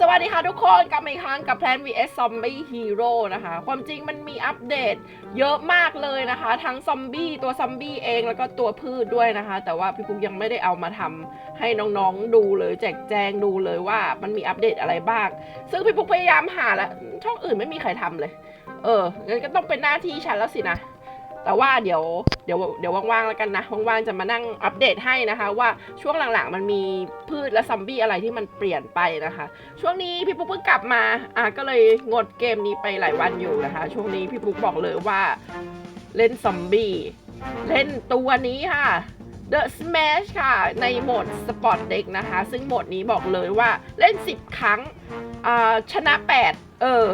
สวัสดีค่ะทุกคนกลับมาอีกครั้งกับ Plan vs Zombie Hero นะคะ ความจริงมันมีอัปเดตเยอะมากเลยนะคะ ทั้งซอมบี้ตัวซอมบี้เองแล้วก็ตัวพืชด้วยนะคะ แต่ว่าพี่ปุ๊กยังไม่ได้เอามาทำให้น้องๆดูเลย แจกแจงดูเลยว่ามันมีอัปเดตอะไรบ้าง ซึ่งพี่ปุ๊กพยายามหาแล้วช่องอื่นไม่มีใครทำเลย เอองั้นก็ต้องเป็นหน้าที่ฉันแล้วสินะ แต่ว่าเดี๋ยวเดี๋ยวเดี๋ยวว่างๆแล้วกันนะว่างๆจะมานั่งอัปเดตให้นะคะ ว่าช่วงหลังๆมันมีพืชและซอมบี้อะไรที่มันเปลี่ยนไปนะคะ ช่วงนี้พี่ปุ๊กเพิ่งกลับมาอะก็เลยงดเกมนี้ไปหลายวันอยู่นะคะ ช่วงนี้พี่ปุ๊กบอกเลยว่าเล่นซอมบี้เล่นตัวนี้ค่ะ The Smash ค่ะ ในโหมด Sport Deck นะคะ ซึ่งโหมดนี้บอกเลยว่าเล่น 10 ครั้งอ่าชนะ 8 เออ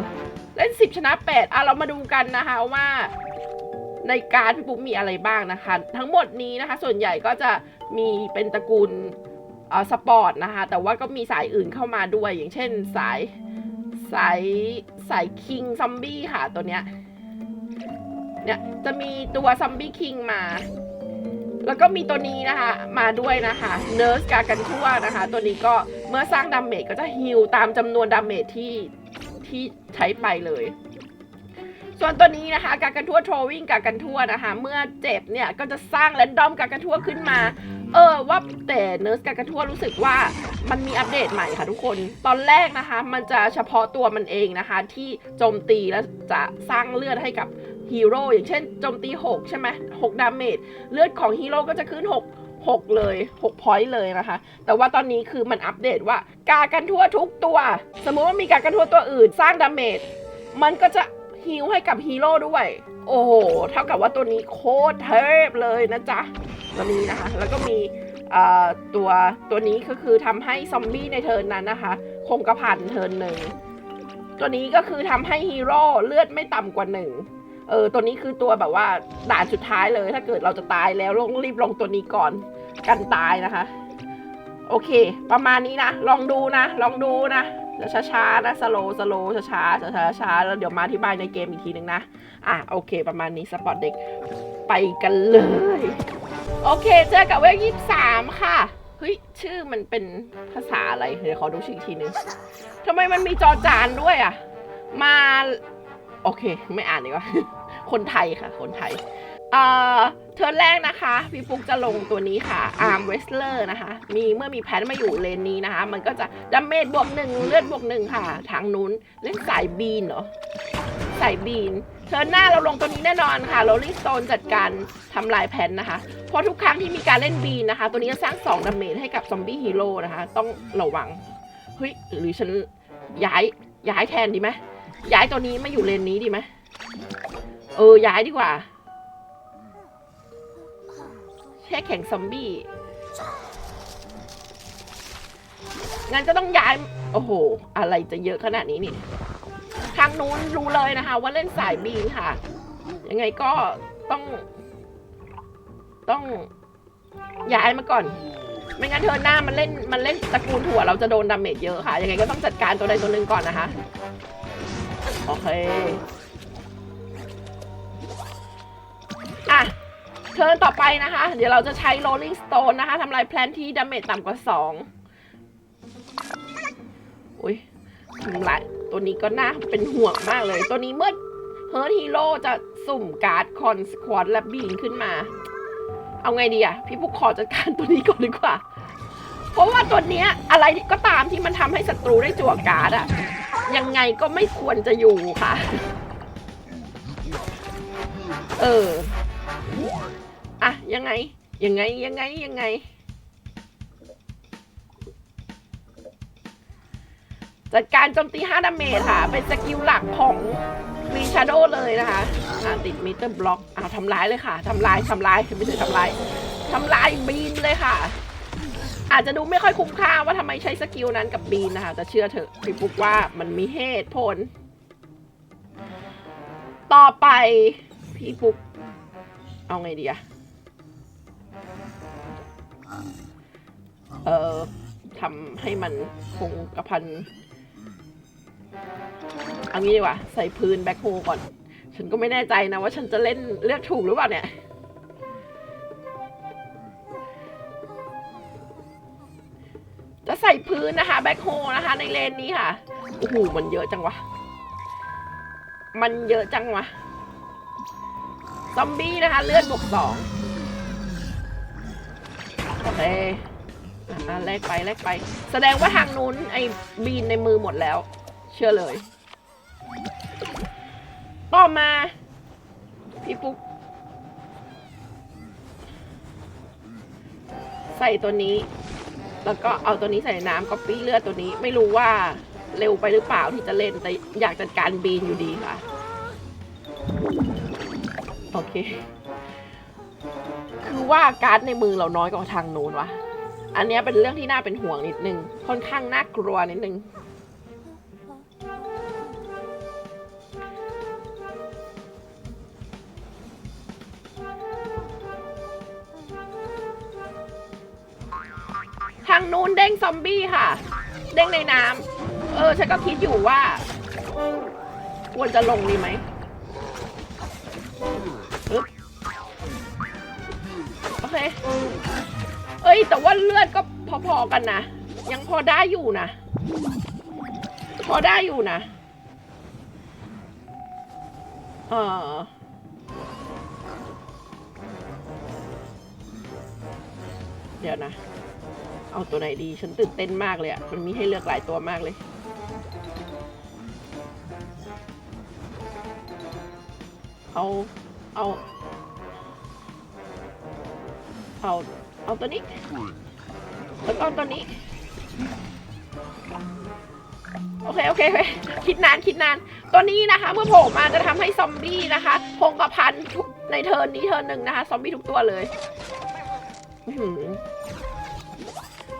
เล่น 10 ชนะ 8อะเรามาดูกันนะคะว่า ในการพี่ปุ๊กมีอะไรบ้างนะคะ ทั้งหมดนี้นะคะ ส่วนใหญ่ก็จะมีเป็นตระกูลอ่อสปอร์ตนะคะ แต่ว่าก็มีสายอื่นเข้ามาด้วย อย่างเช่นสายสายสายคิงซอมบี้ค่ะตัวเนี้ยเนี่ยจะมีตัวซอมบี้คิงมา แล้วก็มีตัวนี้นะคะ มาด้วยนะคะเนิร์สกากันทั่วนะคะ ตัวนี้ก็เมื่อสร้างดาเมจก็จะฮิลตามจำนวนดาเมจที่ที่ใช้ไปเลย ส่วนตัวนี้นะคะกากันทั่วโทรวิ่งกากันทั่วนะคะ เมื่อเจ็บเนี่ยก็จะสร้างแรนดอมกากันทั่วขึ้นมา เออว่าแต่เนิร์สกากันทั่วรู้สึกว่ามันมีอัปเดตใหม่ค่ะทุกคน ตอนแรกนะคะ มันจะเฉพาะตัวมันเองนะคะ ที่โจมตีแล้วจะสร้างเลือดให้กับฮีโร่อย่างเช่นโจมตี 6 ใช่ไหม6ดาเมจเลือดของฮีโร่ก็จะขึ้น 6 6 เลย6พอยต์เลยนะคะ แต่ว่าตอนนี้คือมันอัปเดตว่ากากันทั่วทุกตัว สมมุติว่ามีกากันทั่วตัวอื่นสร้างดาเมจมันก็จะ ฮิลให้กับฮีโร่ด้วย โอ้โห เท่ากับว่าตัวนี้โคตรเทพเลยนะจ๊ะตัวนี้นะคะ แล้วก็มีอ่อตัวตัวนี้ก็คือทำให้ซอมบี้ในเทิร์นนั้นนะคะ คงกระพันเทิร์นหนึ่ง ตัวนี้ก็คือทำให้ฮีโร่เลือดไม่ต่ำกว่าหนึ่งเออตัวนี้คือตัวแบบว่าด่านสุดท้ายเลย ถ้าเกิดเราจะตายแล้วต้องรีบลงตัวนี้ก่อนกันตายนะคะ โอเค ประมาณนี้นะ ลองดูนะ ลองดูนะช้าๆนะสโลสโลช้าๆช้าๆช้าๆแล้วเดี๋ยวมาอธิบายในเกมอีกทีหนึ่งนะ อะ โอเค ประมาณนี้สปอร์ตเด็ก ไปกันเลย โอเค เจอกับเวลยี่สามค่ะ เฮ้ย ชื่อมันเป็นภาษาอะไร เดี๋ยวขอดูชื่ออีกทีนึงทำไมมันมีจอจานด้วยอะ มา โอเค ไม่อ่านดีกว่า คนไทยค่ะ คนไทย เอ่อเทิร์นแรกนะคะพี่ฟุกจะลงตัวนี้ค่ะอาร์มเวสเลอร์นะคะ มีเมื่อมีแพทมาอยู่เลนนี้นะคะ มันก็จะดาเมจบวกหนึ่งเลือดบวกหนึ่งค่ะ ทางนู้นเล่นสายบีนเหรอสายบีนเทิร์นหน้าเราลงตัวนี้แน่นอนค่ะโรลลิ่สโตนจัดการทำลายแผ่นนะคะ เพราะทุกครั้งที่มีการเล่นบีนนะคะ ตัวนี้จะสร้าง2ดาเมจให้กับซอมบี้ฮีโร่นะคะ ต้องระวังเฮ้ยหรือฉันย้ายย้ายแทนดีไหมย้ายตัวนี้มาอยู่เลนนี้ดีไหมเออย้ายดีกว่า ช่แข็งซอมบี้ งั้นก็ต้องย้าย โอ้โห อะไรจะเยอะขนาดนี้นี่ ทางนู้นรู้เลยนะคะ ว่าเล่นสายบีนค่ะ ยังไงก็ต้อง ต้องย้ายมาก่อน ไม่งั้นเธอหน้ามันเล่น มันเล่นตระกูลถั่วเราจะโดนดาเมจเยอะค่ะ ยังไงก็ต้องจัดการตัวใดตัวหนึ่งก่อนนะคะ โอเค เทิร์นต่อไปนะคะ เดี๋ยวเราจะใช้ Rolling Stone นะคะทำลายแพลนที่ดาเมจต่ำกว่า 2 อุ้ยทำลายตัวนี้ก็น่าเป็นห่วงมากเลย ตัวนี้เมื่อเฮิร์ h ฮีโร่จะสุ่มการ์ดคอนสควอตและบีนขึ้นมา เอาไงดีอะพี่ผู้ขอจัดการตัวนี้ก่อนดีกว่า เพราะว่าตัวเนี้ยอะไรก็ตามที่มันทำให้ศัตรูได้จั่วการ์ดอะยังไงก็ไม่ควรจะอยู่ค่ะ เออ อะยังไง ยังไงยังไงยังไง จัดการโจมตี5ดาเมจค่ะ เป็นสกิลหลักของมีชาโดเลยนะคะอ่าติดมิเตอร์บล็อกอ่าทำร้ายเลยค่ะทำลายทำลายไม่ใช่ทำลายทำลายบีนเลยค่ะ อาจจะดูไม่ค่อยคุ้มค่าว่าทำไมใช้สกิลนั้นกับบีนนะคะแต่เชื่อเถอะพี่ปุ๊กว่ามันมีเหตุผล ต่อไปพี่ปุ๊กเอาไงดีอะ เอ่อทำให้มันคงกระพันเอางี้ดีกว่า ใส่พื้นแบ็คโฮก่อน ฉันก็ไม่แน่ใจนะว่าฉันจะเล่นเลือกถูกหรือเปล่าเนี่ยจะใส่พื้นนะคะแบ็คโฮนะคะ ในเลนนี้ค่ะโอ้โหมันเยอะจังวะ มันเยอะจังวะซอมบี้นะคะ เลือดบวกสอง เค อะแลกไปแลกไป แสดงว่าทางนู้นไอ้บีนในมือหมดแล้ว เชื่อเลย ต่อมา พี่ปุ๊ก ใส่ตัวนี้ แล้วก็เอาตัวนี้ใส่น้ำก็ปี้เลือดตัวนี้ ไม่รู้ว่าเร็วไปหรือเปล่าที่จะเล่น แต่อยากจัดการบีนอยู่ดีค่ะ โอเค คือว่าการ์ดในมือเราน้อยกว่าทางนู้นวะ อันนี้เป็นเรื่องที่น่าเป็นห่วงนิดนึง ค่อนข้างน่ากลัวนิดนึง ทางนู้นเด้งซอมบี้ค่ะ เด้งในน้ำ เออ ฉันก็คิดอยู่ว่า ควรจะลงดีไหม โอเคเอ้ย แต่ว่าเลือดก็พอๆกันนะ ยังพอได้อยู่นะ พอได้อยู่นะ เออเดี๋ยวนะ เอาตัวไหนดี ฉันตื่นเต้นมากเลยอะมันมีให้เลือกหลายตัวมากเลยเอา เอา เอาเอาตัวนี้แล้วก็เอาตัวนี้ โอเคโอเคโอเคคิดนานคิดนาน ตัวนี้นะคะ เมื่อโผล่มาจะทำให้ซอมบี้นะคะพงกระพันทุกในเทิร์นนี้เทิร์นหนึ่งนะคะ ซอมบี้ทุกตัวเลย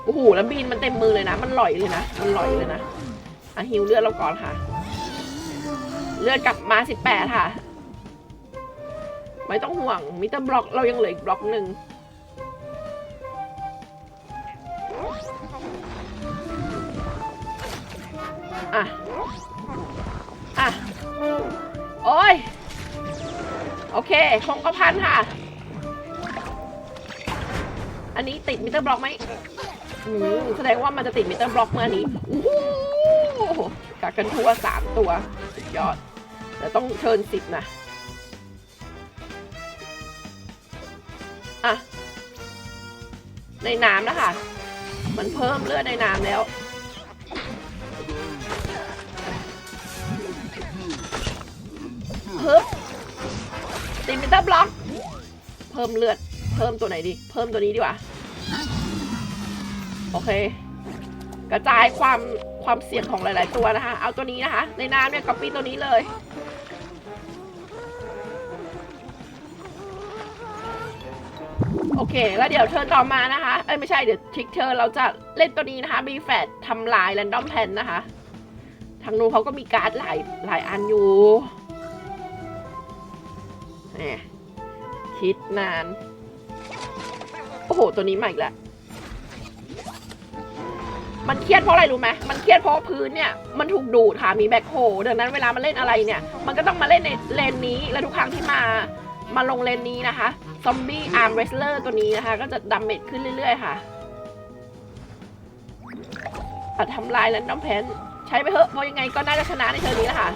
โอ้โหแล้วบีนมันเต็มมือเลยนะ มันลอยเลยนะ มันลอยเลยนะอะฮิวเลือดเราก่อนค่ะ เลือดกลับมาสิบแปดค่ะ ไม่ต้องห่วงมิเตอร์บล็อกเรายังเหลืออีกบล็อกหนึ่ง โอเคคงกระพันค่ะ อันนี้ติดมิเตอร์บล็อกไหมอืมแสดงว่ามันจะติดมิเตอร์บล็อกเมื่อนี้โอ้โหกักกันทั่วสามตัวสุดยอด แต่ต้องเชิญสิบนะ อะ ในน้ำนะคะมันเพิ่มเลือดในน้ำแล้วฮึบติดมิ เตอร์บล็อก เพิ่มเลือด เพิ่มตัวไหนดี เพิ่มตัวนี้ดีกว่า โอเค กระจายความความเสี่ยงของหลาย ๆ ตัวนะคะ เอาตัวนี้นะคะ ในน้ำเนี่ยก๊อปปี้ตัวนี้เลย โอเค แล้วเดี๋ยวเทิร์นต่อมานะคะ เอ้ยไม่ใช่ เดี๋ยวทริกเทอเราจะเล่นตัวนี้นะคะบีแฟดทำลายแรนดอมแพนนะคะ ทางนู้นเขาก็มีการ์ดหลายหลายอันอยู่ คิดนาน โอ้โห ตัวนี้ใหม่อีกแล้วมันเครียดเพราะอะไรรู้ไหมมันเครียดเพราะพื้นเนี่ยมันถูกดูดค่ะมีแบ็คโฮดังนั้นเวลามันเล่นอะไรเนี่ย มันก็ต้องมาเล่นในเลนนี้ และทุกครั้งที่มา มาลงเลนนี้นะคะ ซอมบี้อาร์มเรสเลอร์ตัวนี้นะคะ ก็จะดัมเมจขึ้นเรื่อย ๆ ค่ะอัดทำลายแรนดอมแพนใช้ไปเถอะเพราะยังไงก็น่าจะชนะในเทอร์นี้แหละค่ะ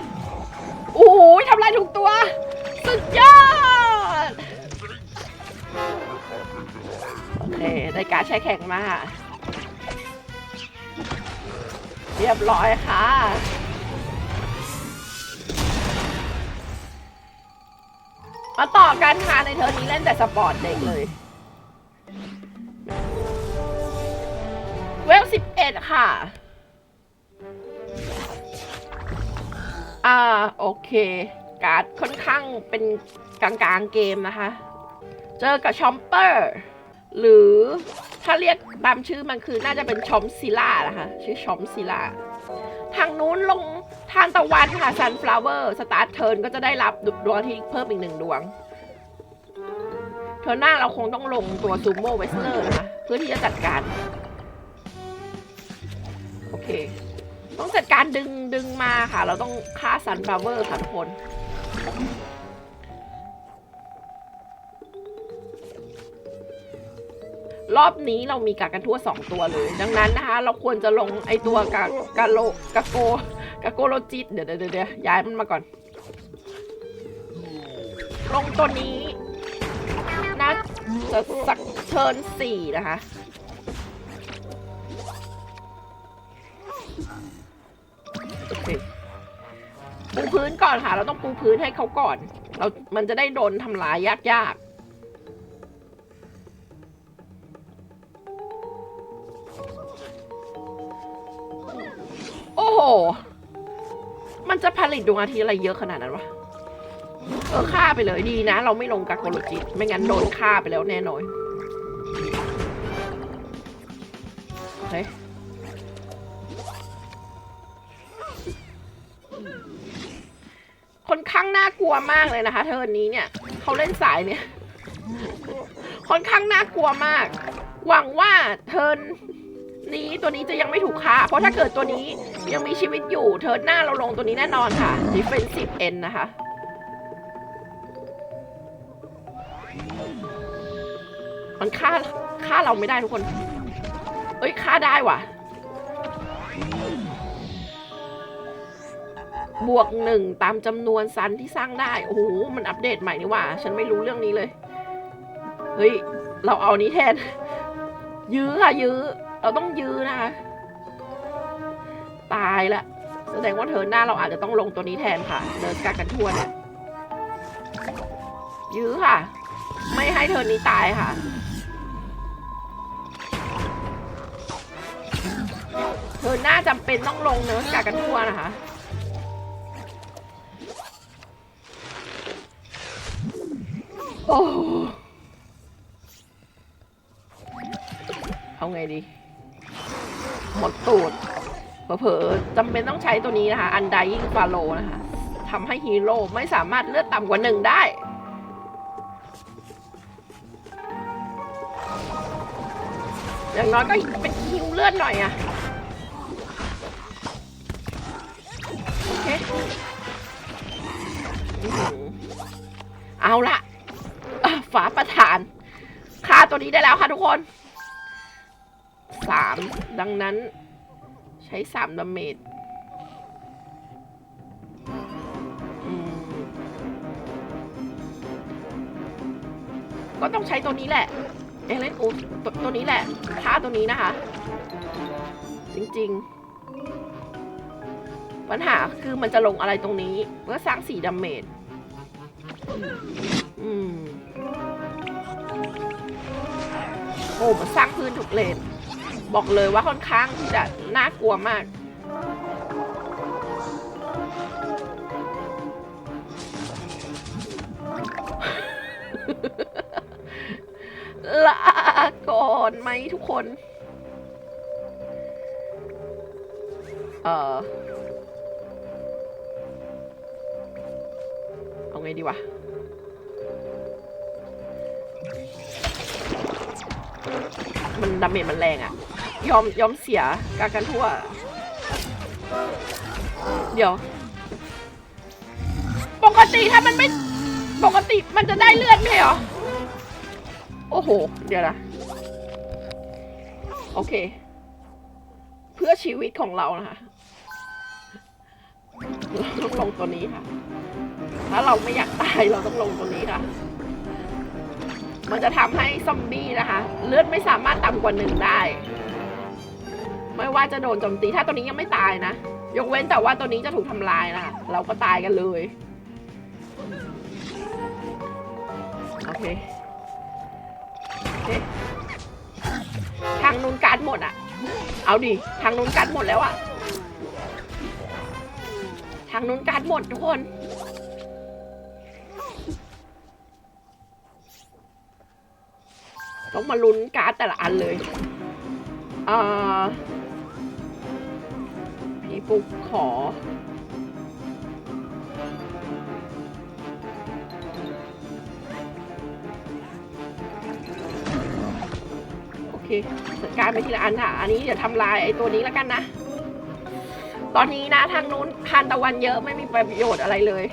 โอ้โหทำลายถูกตัว ดยอด โอเค ได้การดใช้แข่งมา เรียบร้อยค่ะ มาต่อกันค่ะในเทอร์นี้เล่นแต่สปอร์ตเด็กเลย เวลสิบเอ็ดค่ะ อ่า โอเค การ์ดค่อนข้างเป็นกลางๆเกมนะคะ เจอกับชอมเปอร์หรือถ้าเรียกตามชื่อมันคือน่าจะเป็นชอมซิล่านะคะชื่อชอมซิล่าทางนู้นลงทานตะวันค่ะ Sunflower สตาร์ทเทิร์นก็จะได้รับดวงที่เพิ่มอีกหนึ่งดวงเทอร์นหน้าเราคงต้องลงตัวซูโม่เวสเลอร์นะคะเพื่อที่จะจัดการ โอเค ต้องจัดการดึงดึงมาค่ะ เราต้องฆ่า Sunflower ค่ะทุกคน รอบนี้เรามีกากันทั่วสองตัวเลย ดังนั้นนะคะ เราควรจะลงไอตัวกากาโลกาโกกาโกโลจิตเดี๋ยวเดี๋ยวเดี๋ยวย้ายมันมาก่อน ลงตัวนี้น่าจะสักเชิญสี่นะคะ โอเคปูพื้นก่อนค่ะ เราต้องปูพื้นให้เขาก่อน เรา มันจะได้โดนทำลายยากๆ อ้โห มันจะผลิตดวงอาทิตย์อะไรเยอะขนาดนั้นวะ เออฆ่าไปเลยดีนะ เราไม่ลงกาโกโลจิต ไม่งั้นโดนฆ่าไปแล้วแน่นอนเฮ้ยคนข้างน่ากลัวมากเลยนะคะเทอนี้เนี่ยเขาเล่นสายเนี่ยค่อนข้างน่ากลัวมาก หวังว่าเทินนี้ตัวนี้จะยังไม่ถูกฆ่า เพราะถ้าเกิดตัวนี้ ยังมีชีวิตอยู่เทิร์นหน้าเราลงตัวนี้แน่นอนค่ะ defensive end นะคะ มันฆ่าฆ่าเราไม่ได้ทุกคน เอ้ยฆ่าได้ว่ะ บวกหนึ่งตามจำนวนซันที่สร้างได้ โอ้โห มันอัปเดตใหม่นี่ว่ะฉันไม่รู้เรื่องนี้เลย เฮ้ย เราเอานี้แทน ยื้อค่ะยื้อ เราต้องยื้อนะคะายละแสดงว่าเธอหน้าเราอาจจะต้องลงตัวนี้แทนค่ะเดินกากันทั่วเนี่ยยื้อค่ะ ไม่ให้เธอนี้ตายค่ะ เธอหน้าจำเป็นต้องลงเนื้อกากันทั่วนะคะโอ้เอาไงดี หมดตูด เผลอจำเป็นต้องใช้ตัวนี้นะคะ อันไดยิงฟาโลนะคะทำให้ฮีโร่ไม่สามารถเลือดต่ำกว่าหนึ่งได้อย่างน้อยก็เป็นฮิวเลือดหน่อยอะโอเคอื้อหือเอาละฝาประธานฆ่าตัวนี้ได้แล้วค่ะทุกคนสามดังนั้น ช้สามดาเมจก็ต้องใช้ตัวนี้แหละ เอเลนอูตตัวนี้แหละค่าตัวนี้นะคะ จริงๆ ปัญหาคือมันจะลงอะไรตรงนี้เพื่อสร้างสีดาเมจอืมโอ้มันสร้างพื้นถูกเลน บอกเลยว่าค่อนข้างที่จะน่ากลัวมาก ลาก่อนไหมทุกคน เออเอาไงดีวะมันดาเมจมันแรงอะ ยอมยอมเสียกากันทั่ว เดี๋ยว ปกติถ้ามันไม่ ปกติมันจะได้เลือดไหมเหรอ โอ้โห เดี๋ยวนะ โอเค เพื่อชีวิตของเรานะคะเราต้องลงตัวนี้ค่ะ ถ้าเราไม่อยากตายเราต้องลงตัวนี้ค่ะ มันจะทำให้ซอมบี้นะคะ เลือดไม่สามารถต่ำกว่าหนึ่งได้ ไม่ว่าจะโดนโจมตีถ้าตัวนี้ยังไม่ตายนะ ยกเว้นแต่ว่าตัวนี้จะถูกทำลายนะคะเราก็ตายกันเลยโอเคโอเคทางนู้นการ์ดหมดอะเอาดิ ทางนู้นการ์ดหมดแล้วอะทางนู้นการ์ดหมดทุกคนต้องมาลุ้นการ์ดแต่ละอันเลยอ่า ปุ๊กขอ โอเคจัดการไปทีละอันค่ะ อันนี้เดี๋ยวทำลายไอ้ตัวนี้แล้วกันนะ ตอนนี้นะทางนู้นทานตะวันเยอะไม่มีประโยชน์อะไรเลย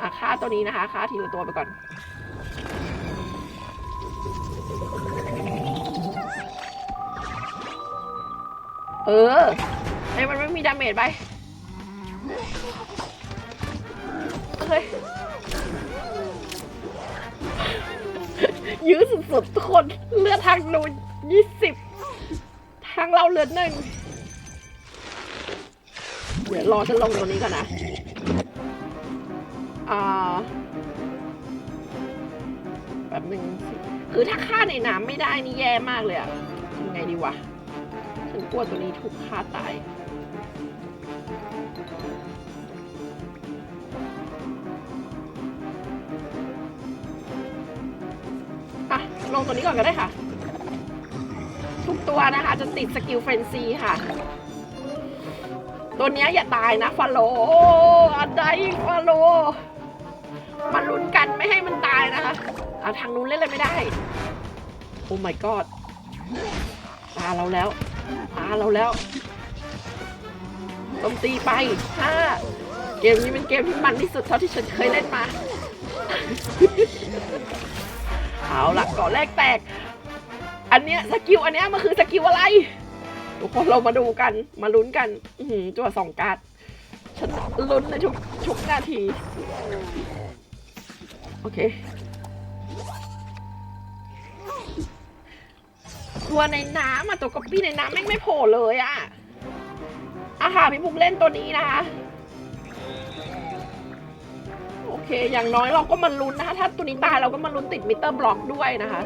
อะฆ่าตัวนี้นะคะฆ่าทีละตัวไปก่อน เออให้มันไม่มีดาเมจไป เฮ้ย ยื้อสุดๆทุกคน เลือดทางนูนยี่สิบ ทางเราเหลือหนึ่ง เดี๋ยวรอฉันลงตัวนี้ก่อนนะ อ่าแบบหนึ่งคือถ้าฆ่าในน้ำไม่ได้นี่แย่มากเลยอะยังไงดีวะ ฉันกลัวตัวนี้ถูกฆ่าตายอะลงตัวนี้ก่อนก็ได้ค่ะ ทุกตัวนะคะ จะติดสกิลเฟรนซีค่ะ ตัวนี้อย่าตายนะฟาโลอันใดฟาโลมาลุ้นกันไม่ให้มันตายนะคะอะทางนู้นเล่นเลยไม่ได้ โอ้ my god ตาเราแล้ว ตาเราแล้วโจมตีไปห้าเกมนี้เป็นเกมที่มันที่สุดเท่าที่ฉันเคยเล่นมา เอาละก่อนแรกแตก อันเนี้ยสกิลอันเนี้ยมันคือสกิลอะไร ทุกคนเรามาดูกัน มาลุ้นกัน อืจั่วสองการ์ด ฉันลุ้นในทุกทุกนาที โอเค ตัวในน้ำอะตัวก๊อปปี้ในน้ำแม่งไม่โผล่เลยอะอาหารพี่พุกเล่นตัวนี้นะคะโอเค อย่างน้อยเราก็มาลุ้นนะคะ ถ้าตัวนี้ตายเราก็มาลุ้นติดมิเตอร์บล็อกด้วยนะคะ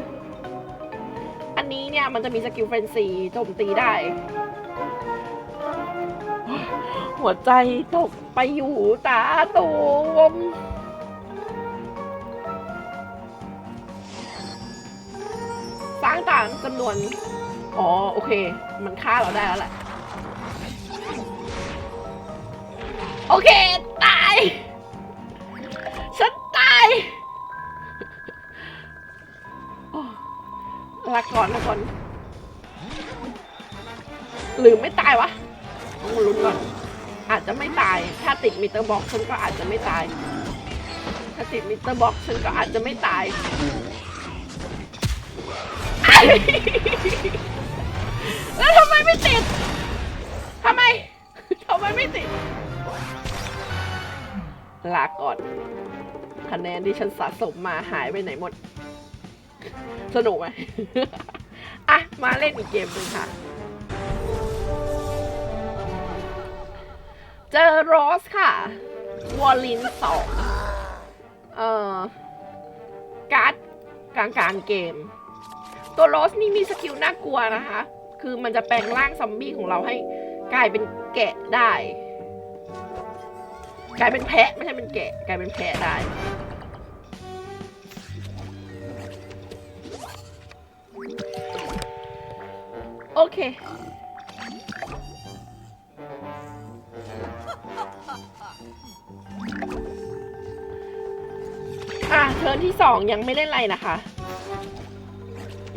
อันนี้เนี่ยมันจะมีสกิลเฟนซีโจมตีได้ หัวใจตกไปอยู่ตาตูม จำนวน อ๋อ โอเค มันฆ่าเราได้แล้วแหละ โอเค ตาย ฉันตายลาก่อนลาก่อน หรือไม่ตายวะต้องลุ้นก่อน อาจจะไม่ตาย ถ้าติดมิเตอร์บ็อกฉันก็อาจจะไม่ตาย ถ้าติดมิเตอร์บ็อกฉันก็อาจจะไม่ตาย แล้วทำไมไม่ติดทำไมทำไมไม่ติด ลาก่อน คะแนนที่ฉันสะสมมาหายไปไหนหมด สนุกไหมอะ มาเล่นอีกเกมหนึ่งค่ะ เจอโรสค่ะ วอลลินสองเอ่อ การ์ดกลางกลางๆเกม ตัวโรสนี่มีสกิลน่ากลัวนะคะ คือมันจะแปลงร่างซอมบี้ของเราให้กลายเป็นแกะได้ กลายเป็นแพะไม่ใช่เป็นแกะ กลายเป็นแพะได้ โอเค อะเทิร์นที่สองยังไม่เล่นอะไรนะคะ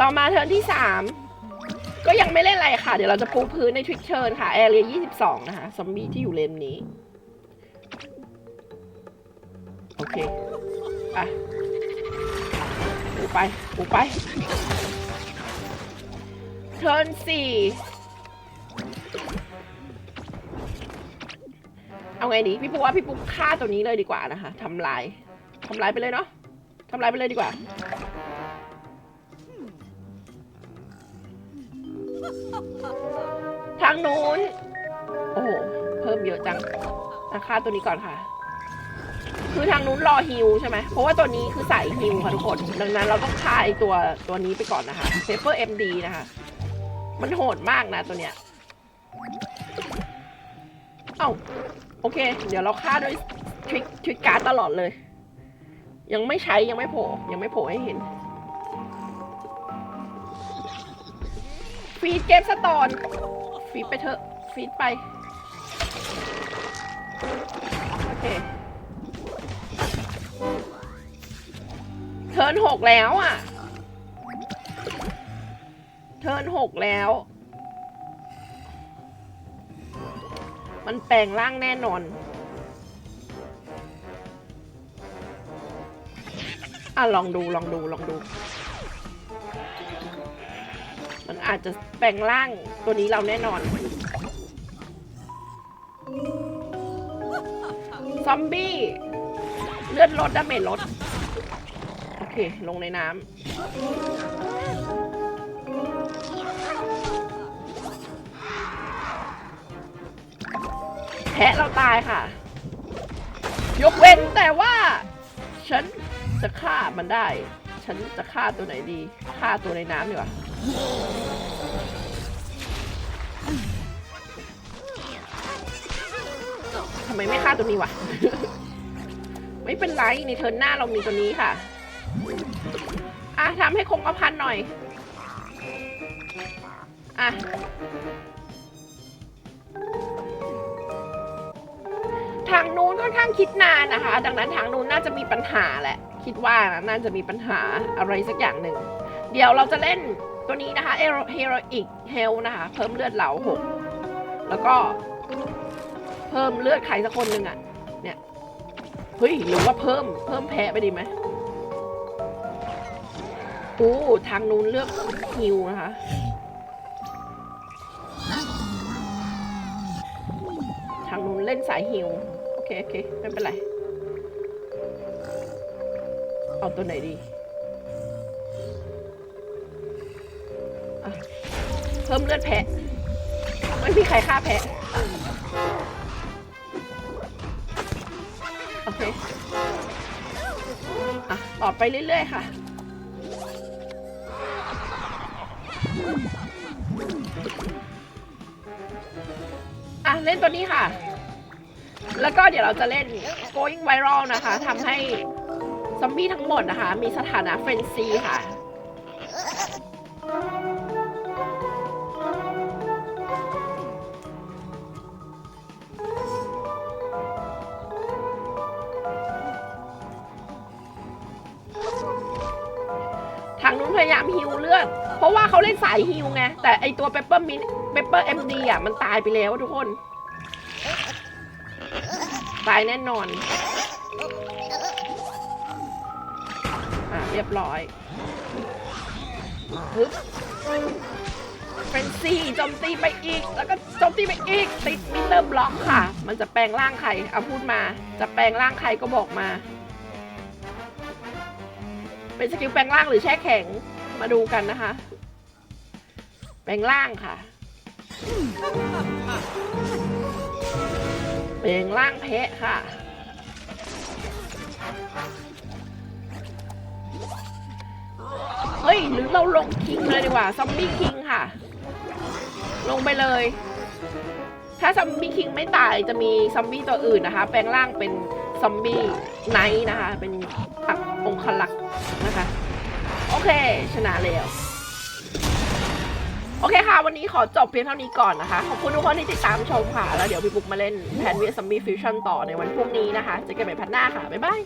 ต่อมาเทิร์นที่สามก็ยังไม่เล่นอะไรค่ะ เดี๋ยวเราจะปูพื้นในทวิกเชิญค่ะ แอเรีย22 นะคะ ซอมบี้ที่อยู่เลนนี้ โอเคอะปูไปปูไป เทิร์นสี่เอาไงดี พี่ปุ๊กว่าพี่ปุ๊กฆ่าตัวนี้เลยดีกว่านะคะทำลายทำลายไปเลยเนาะทำลายไปเลยดีกว่า ทางนู้น โอ้โห เพิ่มเยอะจังราคาตัวนี้ก่อนค่ะ คือทางนู้นรอฮิวใช่ไหม เพราะว่าตัวนี้คือใสายฮิวค่ะทุกคน ดังนั้นเราต้องฆ่าไอตัวตัวนี้ไปก่อนนะคะเซฟเฟอร์เอ็มดีนะคะ มันโหดมากนะตัวเนี้ย เอ้า โอเค เดี๋ยวเราฆ่าด้วยทริกทริกการ์ดตลอดเลย ยังไม่ใช้ยังไม่โผล่ยังไม่โผล่ให้เห็น ฟีดเกมสตอน ฟีดไปเถอะ ฟีดไป โอเค เทิร์นหกแล้วอะ เทิร์นหกแล้ว มันแปลงร่างแน่นอน อะ ลองดู ลองดู ลองดูาจจะแปลงร่างตัวนี้เราแน่นอน ซอมบี้ เลือดลดดาเมจลด โอเค ลงในน้ำแพะเราตายค่ะ ยกเว้นแต่ว่า ฉันจะฆ่ามันได้ ฉันจะฆ่าตัวไหนดี ฆ่าตัวในน้ำดีกว่า ไมไม่ฆ่าตัวนี้วะ ไม่เป็นไรในเทิร์นหน้าเรามีตัวนี้ค่ะ อะทำให้คงกระพันหน่อย อะ ทางนู้นค่อนข้างคิดนานนะคะ ดังนั้นทางนู้นน่าจะมีปัญหาแหละ คิดว่านะน่าจะมีปัญหาอะไรสักอย่างหนึ่ง เดี๋ยวเราจะเล่นตัวนี้นะคะ Heroic Health นะคะ เพิ่มเลือดเหลาหกแล้วก็ พิ่มเลือดใครสักคนหนึ่งอะ่ะ เนี่ยเฮ้ยหรือว่าเพิ่มเพิ่มแพ้ไปดีไหมโอ้ทางนู้นเลือกฮิวนะคะทางนู้นเล่นสายฮิวโอเคโอเคไม่เป็นไร เอาตัวไหนดีเพิ่มเลือดแพะไม่มีใครฆ่าแพะ โอเคอะต่อไปเรื่อยๆค่ะอะ เล่นตัวนี้ค่ะ แล้วก็เดี๋ยวเราจะเล่น going viral นะคะทำให้ซอมบี้ทั้งหมดนะคะ มีสถานะเฟรนซีค่ะ ฮิวเลือด เพราะว่าเขาเล่นสายฮิวไง แต่ไอตัวเปปเปอร์มินเปปเปอร์เอ็มดีอะมันตายไปแล้วทุกคน ตายแน่นอน อะเรียบร้อยฮึบเฟนซี่โจมตีไปอีก แล้วก็โจมตีไปอีก ติดมิเตอร์บล็อกค่ะ มันจะแปลงร่างใครเอาพูดมา จะแปลงร่างใครก็บอกมา เป็นสกิลแปลงร่างหรือแช่แข็ง มาดูกันนะคะ แปลงร่างค่ะ แปลงร่างแพะค่ะ เฮ้ย หรือเราลงคิงเลยดีกว่า ซอมบี้คิงค่ะ ลงไปเลย ถ้าซอมบี้คิงไม่ตายจะมีซอมบี้ตัวอื่นนะคะ แปลงร่างเป็นซอมบี้ไนท์นะคะ เป็นอักองคลักษ์นะคะ โอเค ชนะแล้ว โอเคค่ะ วันนี้ขอจบเพียงเท่านี้ก่อนนะคะ ขอบคุณทุกคนที่ติดตามชมค่ะ แล้วเดี๋ยวพี่บุ๊กมาเล่นแพนเวียซัมบี้ฟิวชั่นต่อในวันพรุ่งนี้นะคะ เจอกันใหม่พัดหน้าค่ะ บ๊ายบาย